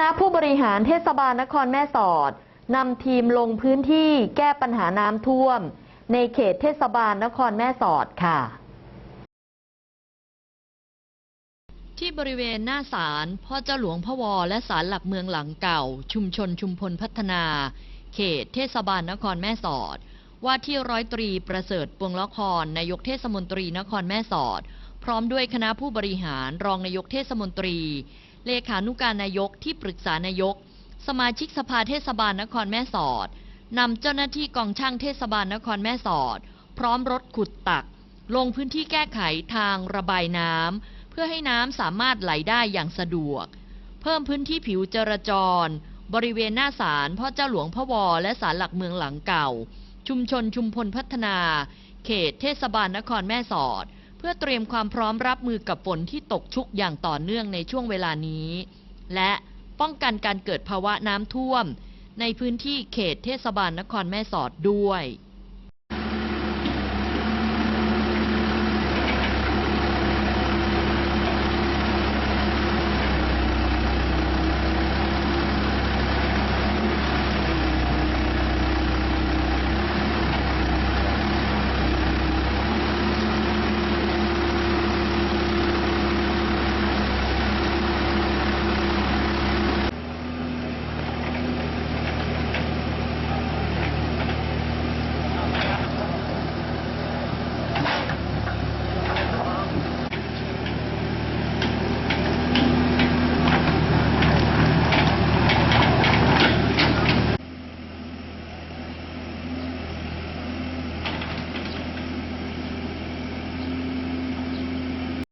ณะผู้บริหารเทศบาลนครแม่สอดนำทีมลงพื้นที่แก้ปัญหาน้ำท่วม ในเขตเทศบาลนครแม่สอดค่ะ ที่บริเวณหน้าศาลพ่อเจ้าหลวงพวอและศาลหลักเมืองหลังเก่า ชุมชนชุมพลพัฒนา เขตเทศบาลนครแม่สอด ว่าที่ร้อยตรีประเสริฐปวงละครนายกเทศมนตรีนครแม่สอด พร้อมด้วยคณะผู้บริหารรองนายกเทศมนตรี เลขานุการนายกที่ปรึกษานายก สมาชิกสภาเทศบาลนครแม่สอดนำเจ้าหน้าที่กองช่างเทศบาลนครแม่สอด พร้อมรถขุดตัก ลงพื้นที่แก้ไขทางระบายน้ำเพื่อให้น้ำสามารถไหลได้อย่างสะดวก เพิ่มพื้นที่ผิวจราจร บริเวณหน้าศาลพ่อเจ้าหลวงพ่อวอและศาลหลักเมืองหลังเก่า ชุมชนชุมพลพัฒนา เขตเทศบาลนครแม่สอด พื่อเตรียมความพร้อมรับมือกับฝนที่ตกชุกอย่างต่อเนื่องในช่วงเวลานี้ และป้องกันการเกิดภาวะน้ำท่วม ในพื้นที่เขตเทศบาลนครแม่สอดด้วย